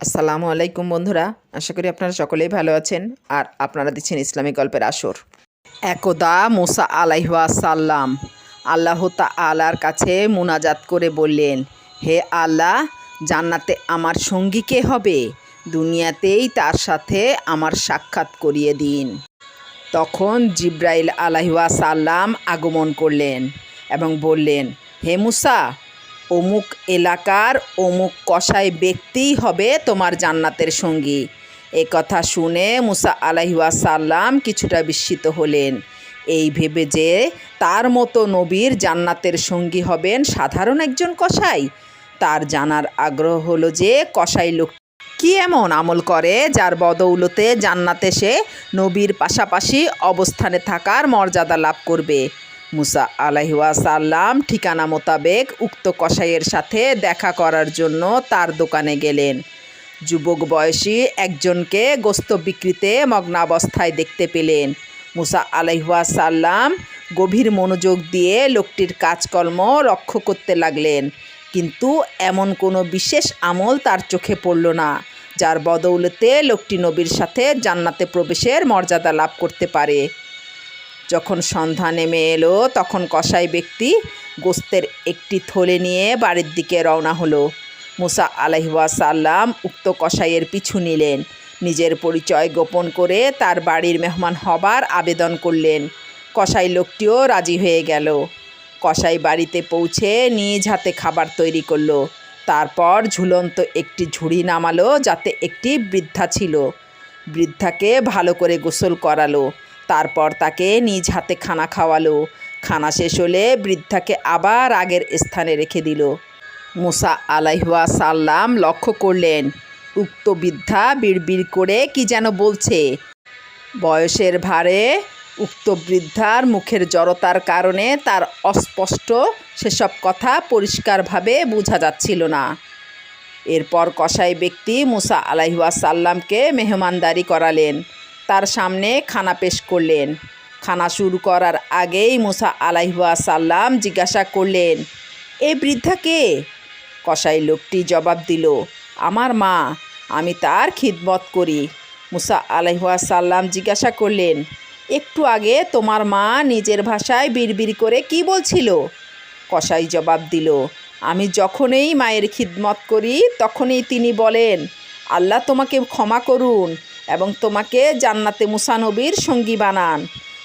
আসসালামু আলাইকুম বন্ধুরা, আশা করি আপনারা সকলেই ভালো আছেন আর আপনারা দিচ্ছেন ইসলামিক গল্পের আসর। একদা মুসা আলাইহা সাল্লাম আল্লাহ আলার কাছে মুনাজাত করে বললেন, হে আল্লাহ, জান্নাতে আমার সঙ্গী কে হবে? দুনিয়াতেই তার সাথে আমার সাক্ষাৎ করিয়ে দিন। তখন জিব্রাইল আলাইহা সাল্লাম আগমন করলেন এবং বললেন, হে মুসা অমুক এলাকার অমুক কসাই ব্যক্তিই হবে তোমার জান্নাতের সঙ্গী। এ কথা শুনে মুসা আলাইহা সাল্লাম কিছুটা বিস্মিত হলেন। এই ভেবে যে তার মতো নবীর জান্নাতের সঙ্গী হবেন সাধারণ একজন কসাই, তার জানার আগ্রহ হলো যে কসাই লোক কি এমন আমল করে যার বদৌলতে জান্নাতে সে নবীর পাশাপাশি অবস্থানে থাকার মর্যাদা লাভ করবে। মুসা আলাইহুয়া সাল্লাম ঠিকানা মোতাবেক উক্ত কসাইয়ের সাথে দেখা করার জন্য তার দোকানে গেলেন। যুবক বয়সী একজনকে গোস্ত বিক্রিতে মগ্নাবস্থায় দেখতে পেলেন। মুসা আলাইহুয়া সাল্লাম গভীর মনোযোগ দিয়ে লোকটির কাজকর্ম লক্ষ্য করতে লাগলেন। কিন্তু এমন কোনো বিশেষ আমল তার চোখে পড়ল না, যার বদৌলতে লোকটি নবীর সাথে জান্নাতে প্রবেশের মর্যাদা লাভ করতে পারে। যখন সন্ধ্যা নেমে এলো, তখন কসাই ব্যক্তি গোস্তের একটি থলে নিয়ে বাড়ির দিকে রওনা হলো। মুসা আলাইহুয়া সাল্লাম উক্ত কসাইয়ের পিছু নিলেন। নিজের পরিচয় গোপন করে তার বাড়ির মেহমান হবার আবেদন করলেন। কসাই লোকটিও রাজি হয়ে গেল। কসাই বাড়িতে পৌঁছে নিজ হাতে খাবার তৈরি করল। তারপর ঝুলন্ত একটি ঝুড়ি নামালো, যাতে একটি বৃদ্ধা ছিল। বৃদ্ধাকে ভালো করে গোসল করালো। তারপর তাকে নিজ হাতে খানা খাওয়ালো। খানা শেষ হলে বৃদ্ধাকে আবার আগের স্থানে রেখে দিল। মুসা আলাইহুয়া সাল্লাম লক্ষ্য করলেন, উক্ত বৃদ্ধা বিড়বিড় করে কি যেন বলছে। বয়সের ভারে উক্ত বৃদ্ধার মুখের জড়তার কারণে তার অস্পষ্ট সেসব কথা পরিষ্কারভাবে বোঝা যাচ্ছিল না। এরপর কসাই ব্যক্তি মুসা আলাইহুয়া সাল্লামকে মেহমানদারি করালেন। তার সামনে খানা পেশ করলেন। খানা শুরু করার আগেই মুসা আলাইহুয়া সাল্লাম জিজ্ঞাসা করলেন, এ বৃদ্ধা কে? কসাই লোকটি জবাব দিল, আমার মা, আমি তার খিদমত করি। মুসা আলাইহুয়া সাল্লাম জিজ্ঞাসা করলেন, একটু আগে তোমার মা নিজের ভাষায় বিড়বিড় করে কি বলছিল? কসাই জবাব দিল, আমি যখনই মায়ের খিদমত করি, তখনই তিনি বলেন, আল্লাহ তোমাকে ক্ষমা করুন এবং তোমাকে জান্নাতে মুসানবীর সঙ্গী বানান।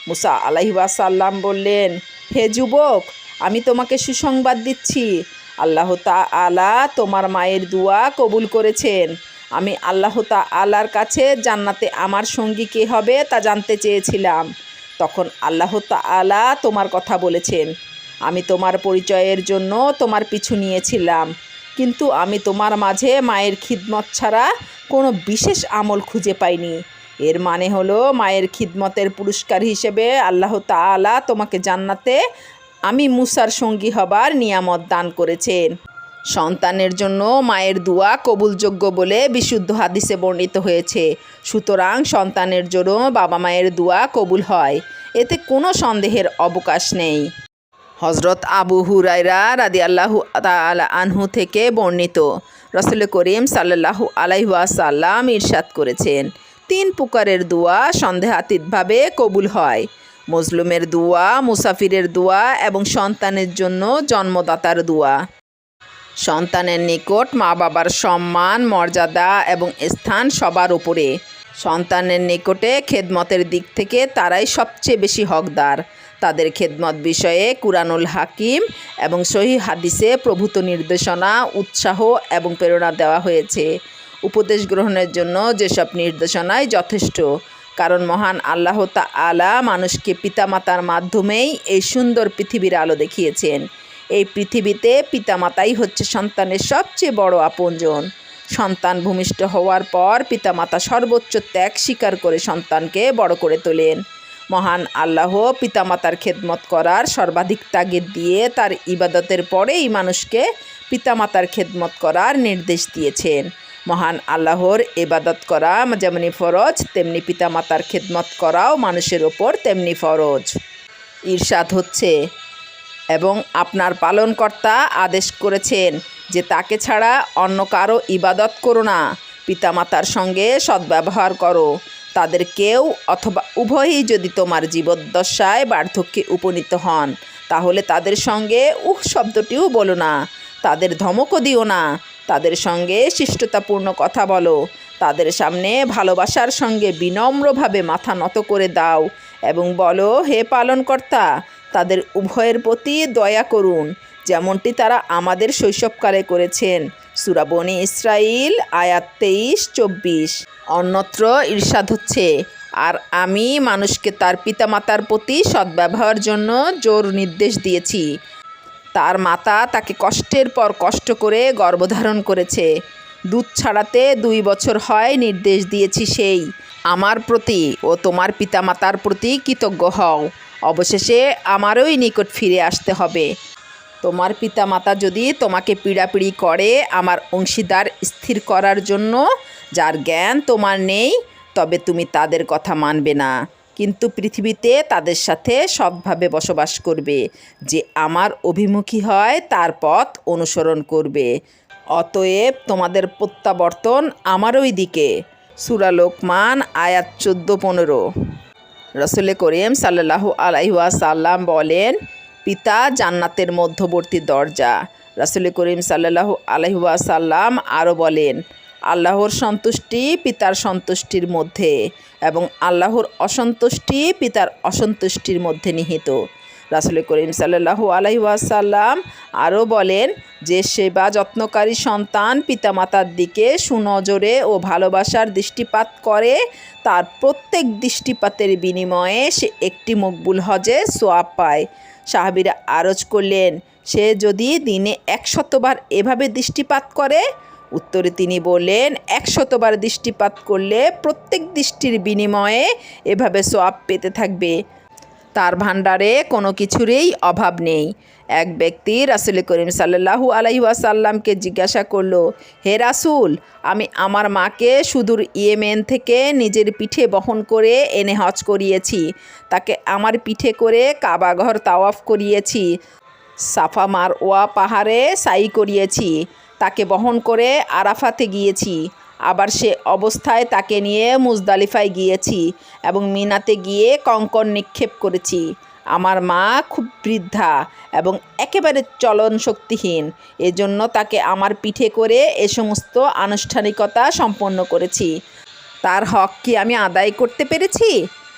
মুসা আলাইবা সাল্লাম বললেন, হে যুবক, আমি তোমাকে সুসংবাদ দিচ্ছি। আল্লাহ তা আলা তোমার মায়ের দুয়া কবুল করেছেন। আমি আল্লাহ তা আলার কাছে জান্নাতে আমার সঙ্গী কে হবে তা জানতে চেয়েছিলাম। তখন আল্লাহ তা আলা তোমার কথা বলেছেন। আমি তোমার পরিচয়ের জন্য তোমার পিছু নিয়েছিলাম। কিন্তু আমি তোমার মাঝে মায়ের খিদমত ছাড়া কোনো বিশেষ আমল খুঁজে পাইনি। এর মানে হলো মায়ের খিদমতের পুরস্কার হিসেবে আল্লাহ তাআলা তোমাকে জান্নাতে আমি মুসার সঙ্গী হবার নিয়ামত দান করেছেন। সন্তানের জন্য মায়ের দোয়া কবুলযোগ্য বলে বিশুদ্ধ হাদিসে বর্ণিত হয়েছে। সুতরাং সন্তানের জন্য বাবা মায়ের দোয়া কবুল হয়। এতে কোনো সন্দেহের অবকাশ নেই। হজরত আবু হুরাইরা রাদি আল্লাহু আনহু থেকে বর্ণিত। রসুল করিম সাল্লাহু আলাইহাসাল্লাম ইরশাদ করেছেন। তিন প্রকারের দোয়া সন্দেহাতীতভাবে কবুল হয়। মজলুমের দোয়া, মুসাফিরের দোয়া এবং সন্তানের জন্য জন্মদাতার দোয়া। সন্তানের নিকট মা বাবার সম্মান, মর্যাদা এবং স্থান সবার উপরে। সন্তানের নিকটে খেদমতের দিক থেকে তারাই সবচেয়ে বেশি হকদার। তাদের খেদমত বিষয়ে কুরানুল হাকিম এবং সহি হাদিসে প্রভূত নির্দেশনা, উৎসাহ এবং প্রেরণা দেওয়া হয়েছে। উপদেশ গ্রহণের জন্য যেসব নির্দেশনাই যথেষ্ট, কারণ মহান আল্লাহ তা আলা মানুষকে পিতামাতার মাধ্যমেই এই সুন্দর পৃথিবীর আলো দেখিয়েছেন। এই পৃথিবীতে পিতামাতাই হচ্ছে সন্তানের সবচেয়ে বড় আপনজন। সন্তান ভূমিষ্ঠ হওয়ার পর পিতামাতা সর্বোচ্চ ত্যাগ স্বীকার করে সন্তানকে বড় করে তোলেন। মহান আল্লাহ পিতামাতার খেদমত করার সর্বাধিক তাগিদ দিয়ে তার ইবাদতের পরেই মানুষকে পিতামাতার খেদমত করার নির্দেশ দিয়েছেন। মহান আল্লাহর ইবাদত করা যেমনি ফরজ, তেমনি পিতামাতার খেদমত করাও মানুষের ওপর তেমনি ফরজ। ঈর্ষাদ হচ্ছে, এবং আপনার পালনকর্তা আদেশ করেছেন যে তাকে ছাড়া অন্য কারও ইবাদত করো না। পিতামাতার সঙ্গে সদ্ব্যবহার করো। তাদের কেউ অথবা উভয়ই যদি তোমার জীবদ্দশায় বার্ধক্যে উপনীত হন, তাহলে তাদের সঙ্গে উহ শব্দটিও বলো না। তাদের ধমকও দিও না। তাদের সঙ্গে শিষ্টতাপূর্ণ কথা বলো। তাদের সামনে ভালোবাসার সঙ্গে বিনম্রভাবে মাথা নত করে দাও এবং বলো, হে পালনকর্তা, তাদের উভয়ের প্রতি দয়া করুন। যেমনটি তারা আমাদের শৈশবকালে করেছেন। সুরাবনি ইসরাইল, আয়াত তেইশ, চব্বিশ। অন্যত্র ঈর্ষাদ হচ্ছে, আর আমি মানুষকে তার পিতামাতার প্রতি সদ্ব্যবহার জন্য জোর নির্দেশ দিয়েছি। তার মাতা তাকে কষ্টের পর কষ্ট করে গর্ভধারণ করেছে। দুধ ছাড়াতে দুই বছর হয় নির্দেশ দিয়েছি সেই। আমার প্রতি ও তোমার পিতামাতার প্রতি কৃতজ্ঞ হও। অবশেষে আমারই নিকট ফিরে আসতে হবে। তোমার পিতামাতা যদি তোমাকে পীড়াপিড়ি করে আমার অংশীদার স্থির করার জন্য, যার জ্ঞান তোমার নেই, তবে তুমি তাদের কথা মানবে না। কিন্তু পৃথিবীতে তাদের সাথে সৎভাবে বসবাস করবে। যে আমার অভিমুখী হয়, তার পথ অনুসরণ করবে। অতএব তোমাদের প্রত্যাবর্তন আমারই দিকে। সুরা লোকমান, আয়াত চোদ্দ পনেরো। রসুলে করিম সাল্লাহু আলাইহুয়া সাল্লাম বলেন পিতা জান্নাতের মধ্যবর্তী দরজা। রাসুল করিম সাল্লাহ আলাইহুয়া সাল্লাম আরও বলেন, আল্লাহর সন্তুষ্টি পিতার সন্তুষ্টির মধ্যে এবং আল্লাহর অসন্তুষ্টি পিতার অসন্তুষ্টির মধ্যে নিহিত। রাসুল করিম সাল্লাহু আলাইসাল্লাম আরও বলেন যে সেবা যত্নকারী সন্তান পিতামাতার দিকে সুনজরে ও ভালোবাসার দৃষ্টিপাত করে। তার প্রত্যেক দৃষ্টিপাতের বিনিময়ে সে একটি মকবুল হজে সোয়াব পায়। সাহাবিরা আরজ করলেন, সে যদি দিনে একশতবার এভাবে দৃষ্টিপাত করে? উত্তরে তিনি বললেন, একশতবার দৃষ্টিপাত করলে প্রত্যেক দৃষ্টির বিনিময়ে এভাবে সোয়াব পেতে থাকবে। তার ভাণ্ডারে কোনো কিছুরই অভাব নেই। এক ব্যক্তি রাসুল করিম সাল্লাহু আলাইসাল্লামকে জিজ্ঞাসা করল, হে রাসুল, আমি আমার মাকে সুদূর ইয়েমেন থেকে নিজের পিঠে বহন করে এনে হজ করিয়েছি। তাকে আমার পিঠে করে কাবাঘর তাওয়াফ করিয়েছি। সাফা মারওয়া পাহাড়ে সাই করিয়েছি। তাকে বহন করে আরাফাতে গিয়েছি। আবার সে অবস্থায় তাকে নিয়ে মুজদালিফায় গিয়েছি এবং মিনাতে গিয়ে কঙ্কন নিক্ষেপ করেছি। আমার মা খুব বৃদ্ধা এবং একেবারে চলন শক্তিহীন। এজন্য তাকে আমার পিঠে করে এ সমস্ত আনুষ্ঠানিকতা সম্পন্ন করেছি। তার হক কি আমি আদায় করতে পেরেছি?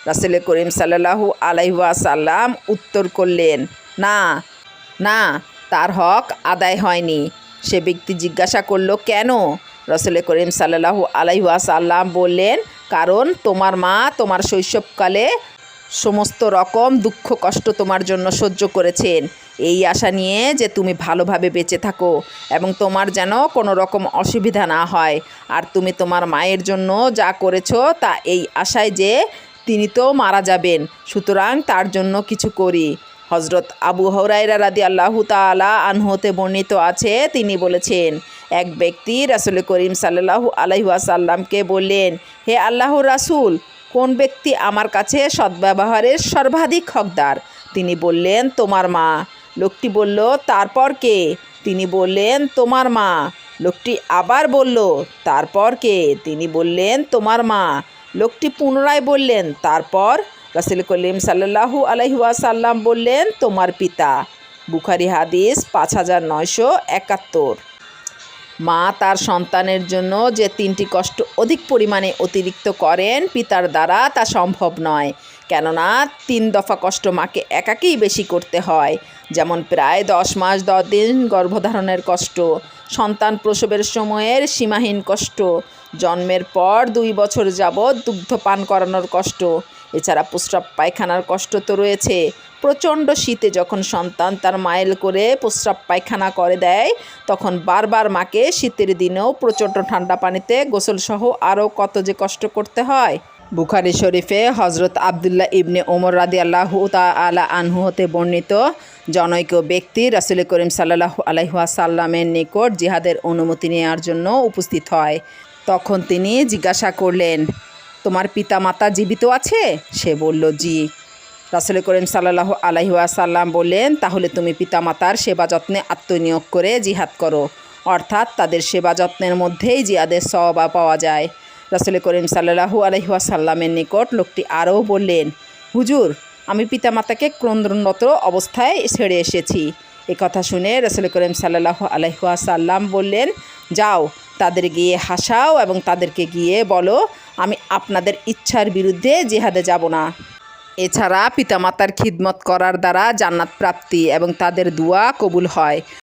রাসেল করিম সাল্লাহু আলাইসাল্লাম উত্তর করলেন, না না, তার হক আদায় হয়নি। সে ব্যক্তি জিজ্ঞাসা করল, কেন? রসুল করিম সাল্লাহু আলাইসাল্লাম বললেন, কারণ তোমার মা তোমার শৈশবকালে সমস্ত রকম দুঃখ কষ্ট তোমার জন্য সহ্য করেছেন। এই আশা নিয়ে যে তুমি ভালোভাবে বেঁচে থাকো এবং তোমার যেন কোনো রকম অসুবিধা না হয়। আর তুমি তোমার মায়ের জন্য যা করেছ তা এই আশায় যে তিনি তো মারা যাবেন, সুতরাং তার জন্য কিছু করি। হজরত আবু হরাইরা রাদি আল্লাহ তালা আনহতে বর্ণিত আছে। তিনি বলেছেন, এক ব্যক্তি রাসুল করিম সাল্লাহু আলহাসাল্লামকে বললেন, হে আল্লাহ রাসুল, কোন ব্যক্তি আমার কাছে সদ্ব্যবহারের সর্বাধিক হকদার? তিনি বললেন, তোমার মা। লোকটি বলল, তারপর কে? তিনি বললেন, তোমার মা। লোকটি আবার বলল, তারপর কে? তিনি বললেন, তোমার মা। লোকটি পুনরায় বললেন, তারপর? রাসুল কলিম সাল্লাহু আলহিউসাল্লাম বললেন, তোমার পিতা। বুখারি হাদিস পাঁচ হাজার নয়শো একাত্তর। মা তার সন্তানের জন্য যে তিনটি কষ্ট অধিক পরিমাণে অতিরিক্ত করেন, পিতার দ্বারা তা সম্ভব নয়। কেননা, তিন দফা কষ্ট মাকে একাকেই বেশি করতে হয়। যেমন প্রায় দশ মাস দশ দিন গর্ভধারণের কষ্ট, সন্তান প্রসবের সময়ের সীমাহীন কষ্ট, জন্মের পর দুই বছর যাবৎ দুগ্ধ পান করানোর কষ্ট এছাড়া প্রস্রাব পায়খানার কষ্ট তো রয়েছে। প্রচণ্ড শীতে যখন সন্তান তার মাইল করে প্রস্রাব পায়খানা করে দেয়, তখন বারবার মাকে শীতের দিনেও প্রচণ্ড ঠান্ডা পানিতে গোসলসহ আরও কত যে কষ্ট করতে হয়। বুখারি শরীফে হজরত আবদুল্লাহ ইবনে ওমর রাদি আল্লাহ আলা আনহু হতে বর্ণিত, জনৈক ব্যক্তি রাসুল করিম সাল্লাহ আলাইহুয়া সাল্লামের নিকট জিহাদের অনুমতি নেওয়ার জন্য উপস্থিত হয়। তখন তিনি জিজ্ঞাসা করলেন তোমার পিতা মাতা জীবিত আছে? সে বলল, জি। রাসুল করিম সাল্লাহ আলহিউসাল্লাম বললেন, তাহলে তুমি পিতামাতার সেবা যত্নে আত্মনিয়োগ করে জিহাদ করো। অর্থাৎ তাদের সেবা যত্নের মধ্যেই জিয়াদের সওবা পাওয়া যায়। রসুল করিম সাল্লাহু আলহিহাসাল্লামের নিকট লোকটি আরও বললেন, হুজুর, আমি পিতামাতাকে ক্রন্দনরত অবস্থায় ছেড়ে এসেছি। এ কথা শুনে রসুল করিম সাল্লাহ আলহাসাল্লাম বললেন, যাও তাদের গিয়ে হাসাও এবং তাদেরকে গিয়ে বলো, আমি আপনাদের ইচ্ছার বিরুদ্ধে জেহাদে যাব না। এছাড়া পিতামাতার খিদমত করার দ্বারা জান্নাত প্রাপ্তি এবং তাদের দোয়া কবুল হয়।